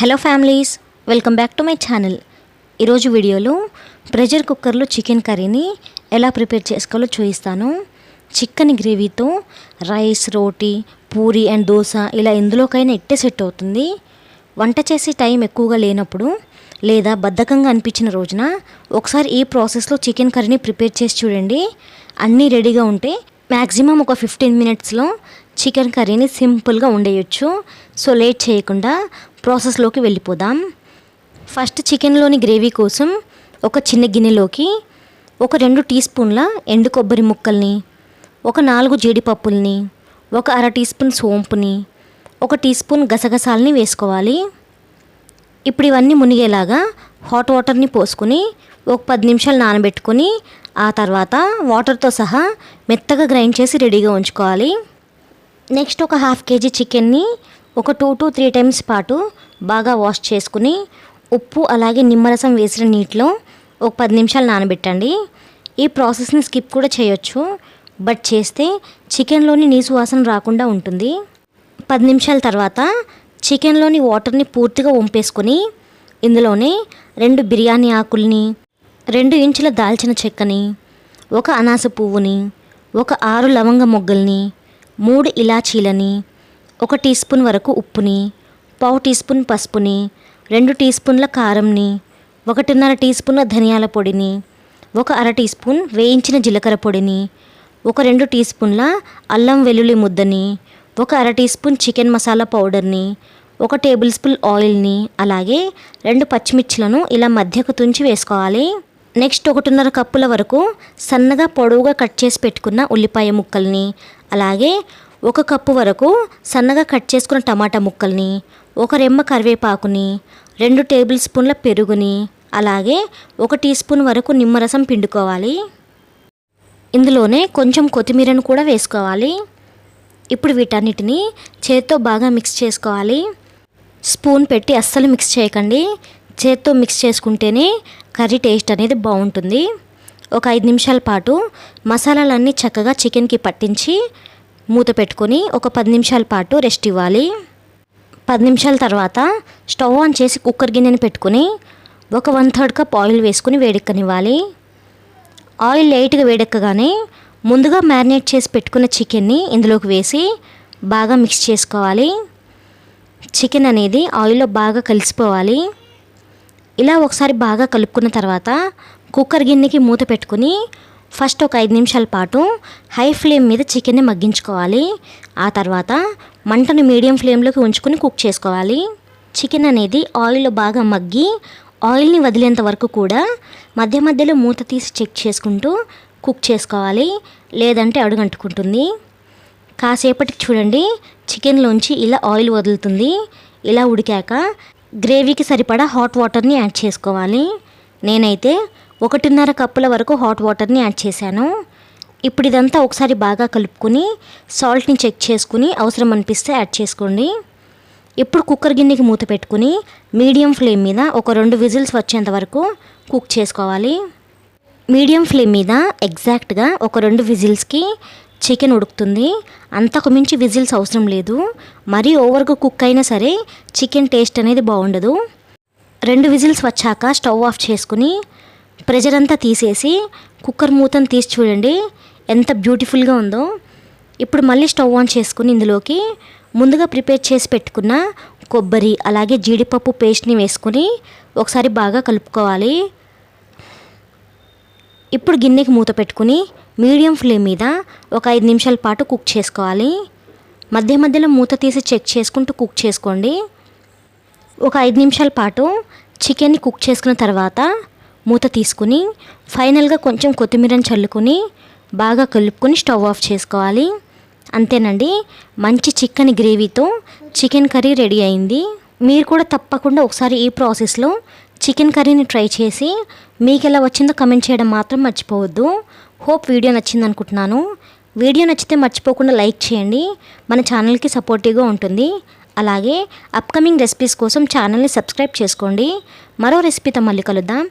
Hello families welcome back to my channel ఈరోజు వీడియోలో pressure కుక్కర్లో చికెన్ కర్రీని ఎలా ప్రిపేర్ చేసుకోవాలో చూపిస్తాను. చికెన్ గ్రేవీతో రైస్ రోటీ పూరి అండ్ దోశ ఇలా ఎందులోకైనా ఇట్టే సెట్ అవుతుంది. వంట చేసే టైం ఎక్కువగా లేనప్పుడు లేదా బద్ధకంగా అనిపించిన రోజున ఒకసారి ఈ ప్రాసెస్లో చికెన్ కర్రీని ప్రిపేర్ చేసి చూడండి. అన్నీ రెడీగా ఉంటే మ్యాక్సిమం ఒక ఫిఫ్టీన్ మినిట్స్లో చికెన్ కర్రీని సింపుల్గా ఉండేయచ్చు. సో లేట్ చేయకుండా ప్రాసెస్లోకి వెళ్ళిపోదాం. ఫస్ట్ చికెన్లోని గ్రేవీ కోసం ఒక చిన్న గిన్నెలోకి ఒక రెండు టీ స్పూన్ల ఎండు కొబ్బరి ముక్కల్ని ఒక నాలుగు జీడిపప్పుల్ని ఒక అర టీ స్పూన్ సోంపుని ఒక టీ స్పూన్ గసగసాలని వేసుకోవాలి. ఇప్పుడు ఇవన్నీ మునిగేలాగా హాట్ వాటర్ని పోసుకుని ఒక పది నిమిషాలు నానబెట్టుకొని ఆ తర్వాత వాటర్తో సహా మెత్తగా గ్రైండ్ చేసి రెడీగా ఉంచుకోవాలి. నెక్స్ట్ ఒక హాఫ్ కేజీ చికెన్ని ఒక టూ టు త్రీ టైమ్స్ పాటు బాగా వాష్ చేసుకుని ఉప్పు అలాగే నిమ్మరసం వేసిన నీటిలో ఒక పది నిమిషాలు నానబెట్టండి. ఈ ప్రాసెస్ని స్కిప్ కూడా చేయొచ్చు. బట్ చేస్తే చికెన్లోని నీసు వాసన రాకుండా ఉంటుంది. పది నిమిషాల తర్వాత చికెన్లోని వాటర్ని పూర్తిగా వంపేసుకొని ఇందులోనే రెండు బిర్యానీ ఆకుల్ని రెండు ఇంచుల దాల్చిన చెక్కని ఒక అనాస పువ్వుని ఒక ఆరు లవంగ మొగ్గల్ని మూడు ఇలాచీలని ఒక టీ స్పూన్ వరకు ఉప్పుని పావు టీ స్పూన్ పసుపుని రెండు టీ స్పూన్ల కారంని ఒకటిన్నర టీ స్పూన్ల ధనియాల పొడిని ఒక అర టీ స్పూన్ వేయించిన జీలకర్ర పొడిని ఒక రెండు టీ స్పూన్ల అల్లం వెల్లుల్లి ముద్దని ఒక అర టీ స్పూన్ చికెన్ మసాలా పౌడర్ని ఒక టేబుల్ స్పూన్ ఆయిల్ని అలాగే రెండు పచ్చిమిర్చిలను ఇలా మధ్యకు తుంచి వేసుకోవాలి. నెక్స్ట్ ఒకటిన్నర కప్పుల వరకు సన్నగా పొడవుగా కట్ చేసి పెట్టుకున్న ఉల్లిపాయ ముక్కల్ని అలాగే ఒక కప్పు వరకు సన్నగా కట్ చేసుకున్న టమాటా ముక్కల్ని ఒక రెమ్మ కరివేపాకుని రెండు టేబుల్ స్పూన్ల పెరుగుని అలాగే ఒక టీ స్పూన్ వరకు నిమ్మరసం పిండుకోవాలి. ఇందులోనే కొంచెం కొత్తిమీరను కూడా వేసుకోవాలి. ఇప్పుడు వీటన్నిటిని చేత్తో బాగా మిక్స్ చేసుకోవాలి. స్పూన్ పెట్టి అస్సలు మిక్స్ చేయకండి. చేత్తో మిక్స్ చేసుకుంటేనే కర్రీ టేస్ట్ అనేది బాగుంటుంది. ఒక ఐదు నిమిషాల పాటు మసాలాలన్నీ చక్కగా చికెన్కి పట్టించి మూత పెట్టుకొని ఒక పది నిమిషాల పాటు రెస్ట్ ఇవ్వాలి. పది నిమిషాల తర్వాత స్టవ్ ఆన్ చేసి కుక్కర్ గిన్నెని పెట్టుకుని ఒక వన్ థర్డ్ కప్ ఆయిల్ వేసుకుని వేడెక్కనివ్వాలి. ఆయిల్ లైట్గా వేడెక్కగానే ముందుగా మ్యారినేట్ చేసి పెట్టుకున్న చికెన్ని ఇందులోకి వేసి బాగా మిక్స్ చేసుకోవాలి. చికెన్ అనేది ఆయిల్లో బాగా కలిసిపోవాలి. ఇలా ఒకసారి బాగా కలుపుకున్న తర్వాత కుక్కర్ గిన్నెకి మూత పెట్టుకుని ఫస్ట్ ఒక ఐదు నిమిషాల పాటు హై ఫ్లేమ్ మీద చికెన్ని మగ్గించుకోవాలి. ఆ తర్వాత మంటను మీడియం ఫ్లేమ్లోకి ఉంచుకొని కుక్ చేసుకోవాలి. చికెన్ అనేది ఆయిల్లో బాగా మగ్గి ఆయిల్ని వదిలేంత వరకు కూడా మధ్య మధ్యలో మూత తీసి చెక్ చేసుకుంటూ కుక్ చేసుకోవాలి. లేదంటే అడుగంటుకుంటుంది. కాసేపటికి చూడండి చికెన్లోంచి ఇలా ఆయిల్ వదులుతుంది. ఇలా ఉడికాక గ్రేవీకి సరిపడా హాట్ వాటర్ని యాడ్ చేసుకోవాలి. నేనైతే ఒకటిన్నర కప్పుల వరకు హాట్ వాటర్ని యాడ్ చేశాను. ఇప్పుడు ఇదంతా ఒకసారి బాగా కలుపుకొని సాల్ట్ని చెక్ చేసుకుని అవసరం అనిపిస్తే యాడ్ చేసుకోండి. ఇప్పుడు కుక్కర్ గిన్నెకి మూత పెట్టుకుని మీడియం ఫ్లేమ్ మీద ఒక రెండు విజిల్స్ వచ్చేంత వరకు కుక్ చేసుకోవాలి. మీడియం ఫ్లేమ్ మీద ఎగ్జాక్ట్గా ఒక రెండు విజిల్స్కి చికెన్ ఉడుకుతుంది. అంతకు మించి విజిల్స్ అవసరం లేదు. మరీ ఓవర్గా కుక్ అయినా సరే చికెన్ టేస్ట్ అనేది బాగుండదు. రెండు విజిల్స్ వచ్చాక స్టవ్ ఆఫ్ చేసుకుని ప్రెజర్ అంతా తీసేసి కుక్కర్ మూతను తీసి చూడండి ఎంత బ్యూటిఫుల్గా ఉందో. ఇప్పుడు మళ్ళీ స్టవ్ ఆన్ చేసుకుని ఇందులోకి ముందుగా ప్రిపేర్ చేసి పెట్టుకున్న కొబ్బరి అలాగే జీడిపప్పు పేస్ట్ని వేసుకుని ఒకసారి బాగా కలుపుకోవాలి. ఇప్పుడు గిన్నెకి మూత పెట్టుకుని మీడియం ఫ్లేమ్ మీద ఒక ఐదు నిమిషాల పాటు కుక్ చేసుకోవాలి. మధ్య మధ్యలో మూత తీసి చెక్ చేసుకుంటూ కుక్ చేసుకోండి. ఒక ఐదు నిమిషాల పాటు చికెన్ని కుక్ చేసుకున్న తర్వాత మూత తీసుకుని ఫైనల్గా కొంచెం కొత్తిమీరని చల్లుకొని బాగా కలుపుకొని స్టవ్ ఆఫ్ చేసుకోవాలి. అంతేనండి. మంచి చికెన్ గ్రేవీతో చికెన్ కర్రీ రెడీ అయింది. మీరు కూడా తప్పకుండా ఒకసారి ఈ ప్రాసెస్లో చికెన్ కర్రీని ట్రై చేసి మీకు ఎలా వచ్చిందో కమెంట్ చేయడం మాత్రం మర్చిపోవద్దు. హోప్ వీడియో నచ్చింది అనుకుంటున్నాను. వీడియో నచ్చితే మర్చిపోకుండా లైక్ చేయండి. మన ఛానల్కి సపోర్టివ్గా ఉంటుంది. అలాగే అప్కమింగ్ రెసిపీస్ కోసం ఛానల్ని సబ్స్క్రైబ్ చేసుకోండి. మరో రెసిపీతో మళ్ళీ కలుద్దాం.